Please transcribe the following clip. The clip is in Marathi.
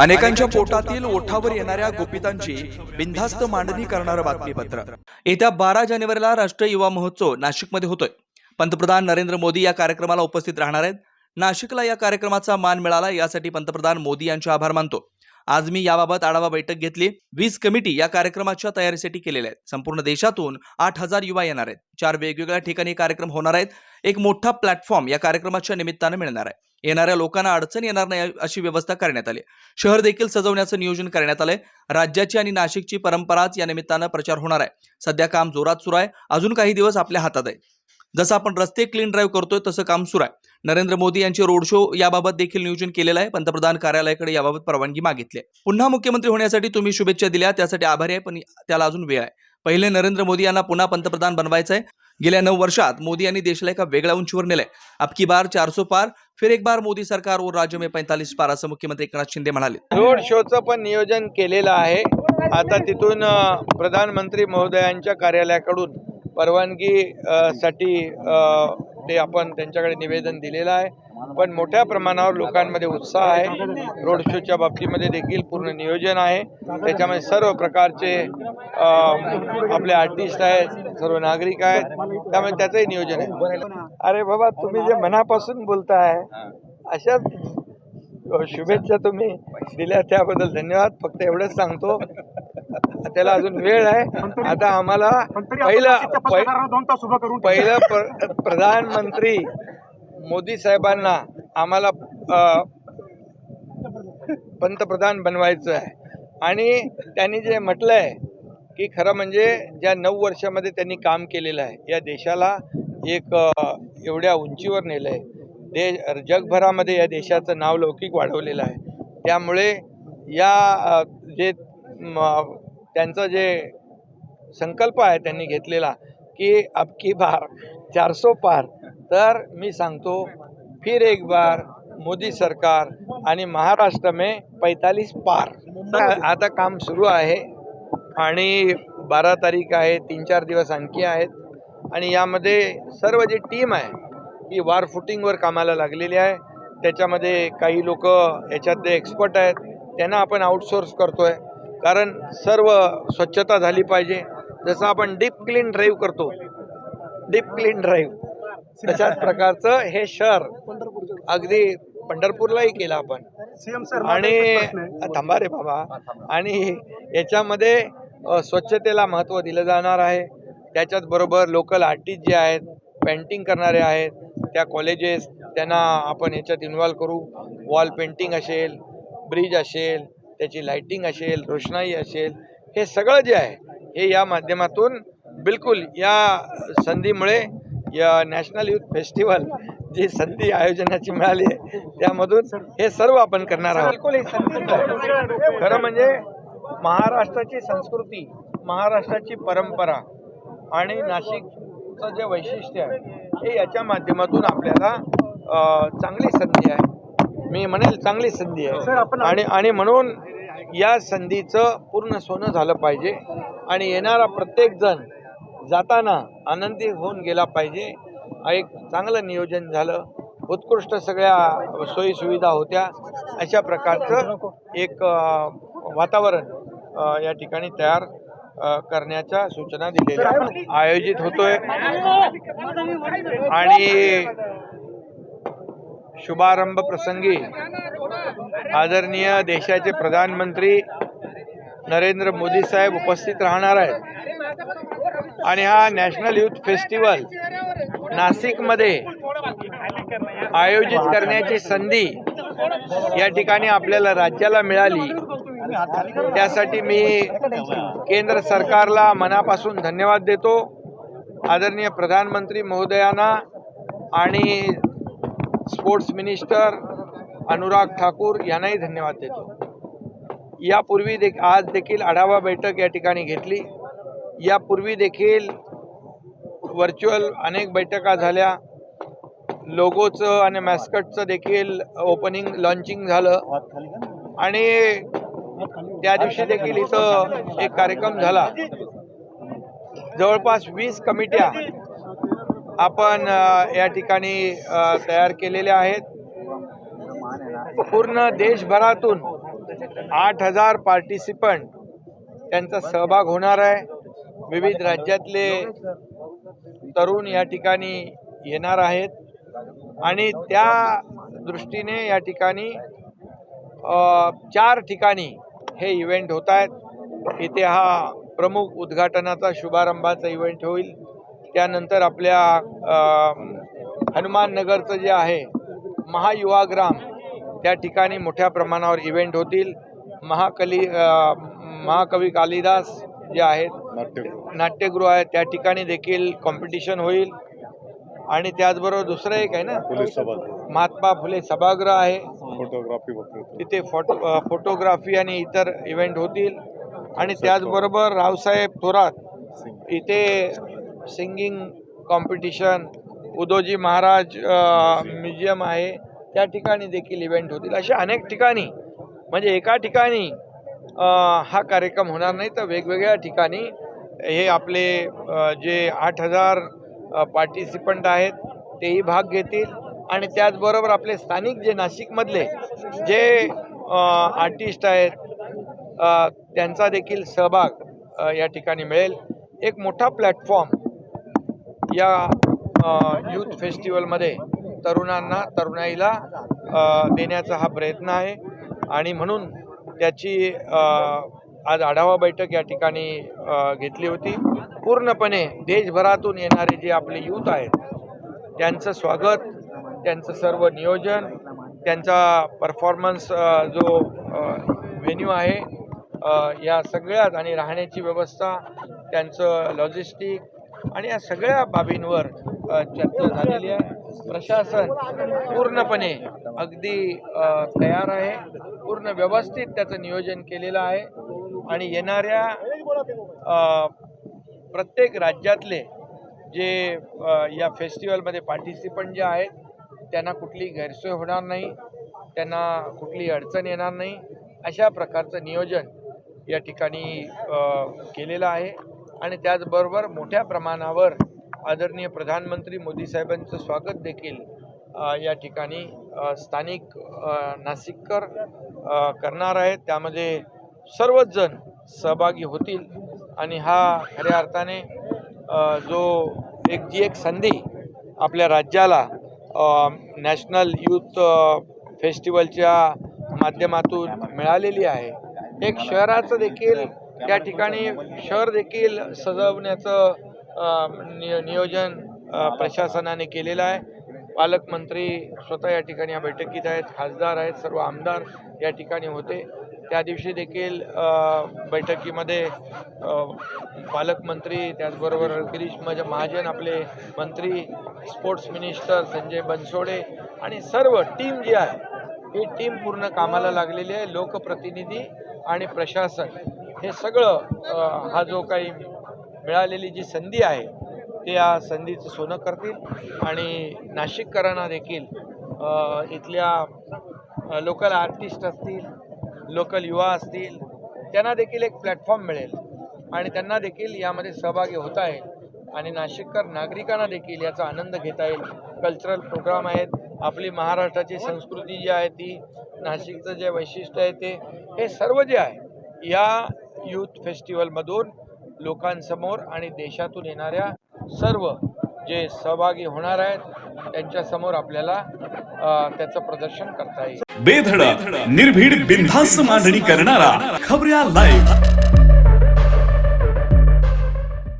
अनेकांच्या पोटातील ओठावर येणाऱ्या गोपितांची बिनधास्त मांडणी करणारं बातमीपत्र. येत्या बारा जानेवारीला राष्ट्रीय युवा महोत्सव नाशिकमध्ये होतोय. पंतप्रधान नरेंद्र मोदी या कार्यक्रमाला उपस्थित राहणार आहेत. नाशिकला या कार्यक्रमाचा मान मिळाला यासाठी पंतप्रधान मोदी यांचे आभार मानतो. आज मी याबाबत आढावा बैठक घेतली. वीज कमिटी या कार्यक्रमाच्या तयारीसाठी केलेल्या आहेत. संपूर्ण देशातून आठ हजार युवा येणार आहेत. चार वेगवेगळ्या ठिकाणी कार्यक्रम होणार आहेत. एक मोठा प्लॅटफॉर्म या कार्यक्रमाच्या निमित्तानं मिळणार आहे. येणाऱ्या लोकांना अडचण येणार नाही अशी व्यवस्था करण्यात आली. शहर देखील सजवण्याचं नियोजन करण्यात आलंय. राज्याची आणि नाशिकची परंपराच या निमित्तानं प्रचार होणार आहे. सध्या काम जोरात सुरू आहे. अजून काही दिवस आपल्या हातात आहे. जसं आपण रस्ते क्लीन ड्राईव्ह करतोय तसं काम सुरू आहे. नरेंद्र मोदी यांचे रोड शो याबाबत देखील नियोजन केलेलं आहे. पंतप्रधान कार्यालयाकडे याबाबत परवानगी मागितली आहे. पुन्हा मुख्यमंत्री होण्यासाठी तुम्ही शुभेच्छा दिल्या. त्यासाठी आभारी आहे पण त्याला अजून वेळ आहे. पहिले नरेंद्र मोदी यांना पुन्हा पंतप्रधान बनवायचं आहे गेल्या नऊ वर्षात मोदी यांनी देशाला एका वेगळ्या उंचीवर नेलंय. अबकी बार चारसो पार फिर एक बार मोदी सरकार और राज्य में पैंतालीस पार असं मुख्यमंत्री एकनाथ शिंदे म्हणाले. रोड शोचं पण नियोजन केलेलं आहे. आता तिथून प्रधानमंत्री महोदयांच्या कार्यालयाकडून परवानगी साठी ते आपण त्यांच्याकडे निवेदन दिलेलं आहे. पण मोठ्या प्रमाणावर लोकांमध्ये उत्साह आहे. रोड शोच्या बाबतीमध्ये देखील पूर्ण नियोजन आहे. त्याच्यामध्ये सर्व प्रकारचे आपले आर्टिस्ट आहेत सर्व नागरिक आहेत. त्यामुळे त्याचंही नियोजन आहे. अरे बाबा तुम्ही जे मनापासून बोलताय अशाच शुभेच्छा तुम्ही दिल्या त्याबद्दल धन्यवाद. फक्त एवढंच सांगतो. त्याला अजून वेळ आहे. आता आम्हाला पहिलं पहि- पहिलं प्र- प्रधानमंत्री मोदी साहेबांना आम्हाला पंतप्रधान बनवायचं आहे. आणि त्यांनी जे म्हटलं आहे की खरं म्हणजे ज्या नऊ वर्षामध्ये त्यांनी काम केलेलं आहे या देशाला एक एवढ्या उंचीवर नेलं आहे दे जगभरामध्ये या देशाचं नाव लौकिक वाढवलेलं आहे. त्यामुळे या जे म, त्यांचं जे संकल्प आहे त्यांनी घेतलेला की अबकी बार चारसो पार तर मी सांगतो फिर एक बार मोदी सरकार आणि महाराष्ट्र में पैतालीस पार. आता काम सुरू आहे. आणि बारा तारीख आहे तीन चार दिवस आणखी आहेत. आणि यामध्ये सर्व जी टीम आहे ही वार फुटिंगवर कामाला लागलेली आहे. त्याच्यामध्ये काही लोक याच्यातले एक्सपर्ट आहेत त्यांना आपण आउटसोर्स करतो आहे कारण सर्व स्वच्छता झाली पाहिजे. जसं आपण डीप क्लीन ड्राईव्ह करतो. डीप क्लीन ड्राईव्ह तशाच प्रकारचं हे शहर अगदी पंढरपूरलाही केलं आपण. सीएम सर आणि थांबा रे बाबा. आणि याच्यामध्ये स्वच्छतेला महत्त्व दिलं जाणार आहे. त्याच्याच बरोबर लोकल आर्टिस्ट जे आहेत पेंटिंग करणारे आहेत त्या कॉलेजेस त्यांना आपण याच्यात इन्व्हॉल्व करू. वॉल पेंटिंग असेल ब्रिज असेल त्याची लाइटिंग असेल रोषणाई असेल हे सगळं जे आहे हे या माध्यमातून बिलकुल या संधीमुळे या नॅशनल युथ फेस्टिवल जी संधी आयोजनाची मिळाली आहे त्यामधून हे सर्व आपण करणार आहोत. खरं म्हणजे महाराष्ट्राची संस्कृती महाराष्ट्राची परंपरा आणि नाशिकचं जे वैशिष्ट्य आहे हे याच्या माध्यमातून आपल्याला चांगली संधी आहे. मी म्हणेल चांगली संधी आहे. आणि आणि म्हणून या संधीचं पूर्ण सोनं झालं पाहिजे. आणि येणारा प्रत्येक जण जाताना आनंदी होऊन गेला पाहिजे. एक चांगलं नियोजन झालं. उत्कृष्ट सगळ्या सोयीसुविधा होत्या. अशा प्रकारचं एक वातावरण या ठिकाणी तयार करण्याच्या सूचना दिलेल्या आयोजित होतोय. आणि शुभारंभ प्रसंगी आदरणीय देशाचे प्रधानमंत्री नरेंद्र मोदी साहेब उपस्थित राहणार आहेत. आणि हा नॅशनल युथ फेस्टिवल नाशिकमध्ये आयोजित करण्याची संधी या ठिकाणी आपल्याला राज्याला मिळाली. त्यासाठी मी केंद्र सरकारला मनापासून धन्यवाद देतो. आदरणीय प्रधानमंत्री महोदयांना आणि स्पोर्ट्स मिनिस्टर अनुराग ठाकूर यांनाही धन्यवाद देतो. यापूर्वी दे आज देखील आढावा बैठक या ठिकाणी घेतली. यापूर्वी देखील व्हर्च्युअल अनेक बैठका झाल्या. लोगोचं आणि मॅस्कटचं देखील ओपनिंग लॉन्चिंग झालं. आणि त्या दिवशी देखील इथं एक कार्यक्रम झाला. जवळपास वीस कमिट्या आपण या ठिकाणी तयार केलेल्या आहेत. पूर्ण देशभरातून आठ हजार पार्टिसिपंट त्यांचा सहभाग होणार आहे. विविध राज्यातले तरुण या ठिकाणी येणार आहेत. आणि त्या दृष्टीने या ठिकाणी चार ठिकाणी हे इव्हेंट होत आहेत. इथे हा प्रमुख उद्घाटनाचा शुभारंभाचा इव्हेंट होईल. त्यानंतर आपल्या अ, हनुमान नगरचं जे आहे महायुवाग्राम त्या ठिकाणी मोठ्या प्रमाणावर इव्हेंट होतील. महाकली महाकवी कालिदास जे आहेत नाट्यगृह. आहे. त्या ठिकाणी देखील कॉम्पिटिशन होईल. आणि त्याचबरोबर दुसरं एक आहे ना? पोलीस सभागृह. महात्मा फुले सभागृह आहे. फोटोग्राफी तिथे फोटो फोटोग्राफी आणि इतर इव्हेंट होतील. आणि त्याचबरोबर रावसाहेब थोरात इथे singing competition Udoji Maharaj museum आहे. त्या ठिकाणी देखील इव्हेंट होतील. अशा अनेक ठिकाणी. म्हणजे एका ठिकाणी हा कार्यक्रम होणार नाही तर वेगवेगळ्या ठिकाणी हे आपले जे आठ हजार पार्टिसिपंट आहेत तेही भाग घेतील. आणि त्याचबरोबर आपले स्थानिक जे नाशिकमधले जे आर्टिस्ट आहेत त्यांचा देखील सहभाग या ठिकाणी मिळेल. एक मोठा प्लॅटफॉर्म या यूथ फेस्टिवलमध्ये तरुणांना तरुणाईला देण्याचा हा प्रयत्न आहे. आणि म्हणून त्याची आज आढावा बैठक या ठिकाणी घेतली होती. पूर्णपणे देशभरातून येणारे जे आपले यूथ आहेत त्यांचं स्वागत त्यांचं सर्व नियोजन त्यांचा परफॉर्मन्स जो व्हेन्यू आहे या सगळ्यात आणि राहण्याची व्यवस्था त्यांचं लॉजिस्टिक आणि या सगळ्या बाबींवर चर्चा झालेली आहे. प्रशासन पूर्णपणे अगदी तयार आहे. पूर्ण व्यवस्थित त्याचं नियोजन केलेलं आहे. आणि येणाऱ्या प्रत्येक राज्यातले जे या फेस्टिवलमध्ये पार्टिसिपंट जे आहेत त्यांना कुठली गैरसोय होणार नाही त्यांना कुठली अडचण येणार नाही अशा प्रकारचं नियोजन या ठिकाणी केलेलं आहे. आणि त्याचबरोबर मोठ्या प्रमाणावर आदरणीय प्रधानमंत्री मोदी साहेबांचं स्वागत देखील या ठिकाणी स्थानिक नाशिककर करणार आहेत. त्यामध्ये सर्वच जण सहभागी होतील आणि हा खऱ्या अर्थाने जो एक जी एक संधी आपल्या राज्याला नॅशनल यूथ फेस्टिवलच्या माध्यमातून मिळालेली आहे. एक शहराचं देखील त्या ठिकाणी शहर देखील सजवण्याचं नियोजन प्रशासनाने केलेलं आहे. पालकमंत्री स्वतः या ठिकाणी या बैठकीत आहेत खासदार आहेत सर्व आमदार या ठिकाणी होते. त्या दिवशी देखील बैठकीमध्ये पालकमंत्री त्याचबरोबर गिरीश मज महाजन आपले मंत्री स्पोर्ट्स मिनिस्टर संजय बनसोडे आणि सर्व टीम जी आहे ही टीम पूर्ण कामाला लागलेली आहे. लोकप्रतिनिधी आणि प्रशासन हे सगळं हा जो काही मिळालेली जी संधी आहे ते या संधीचं सोनं करतील. आणि नाशिककरांना देखील इथल्या लोकल आर्टिस्ट असतील लोकल युवा असतील त्यांना देखील एक प्लॅटफॉर्म मिळेल. आणि त्यांना देखील यामध्ये सहभागी होता येईल. आणि नाशिककर नागरिकांना देखील याचा आनंद घेता येईल. कल्चरल प्रोग्राम आहेत. आपली महाराष्ट्राची संस्कृती जी आहे ती नाशिकचं जे वैशिष्ट्य आहे ते हे सर्व जे आहे या यूथ फेस्टिवलमधून लोकांसमोर आणि देशातून येणाऱ्या सर्व जे सहभागी होणार आहेत त्यांच्यासमोर आपल्याला त्याचं प्रदर्शन करता येईल. बेधडक निर्भीड बिनधास्त मांडणी करणारा खबऱ्या लाईव्ह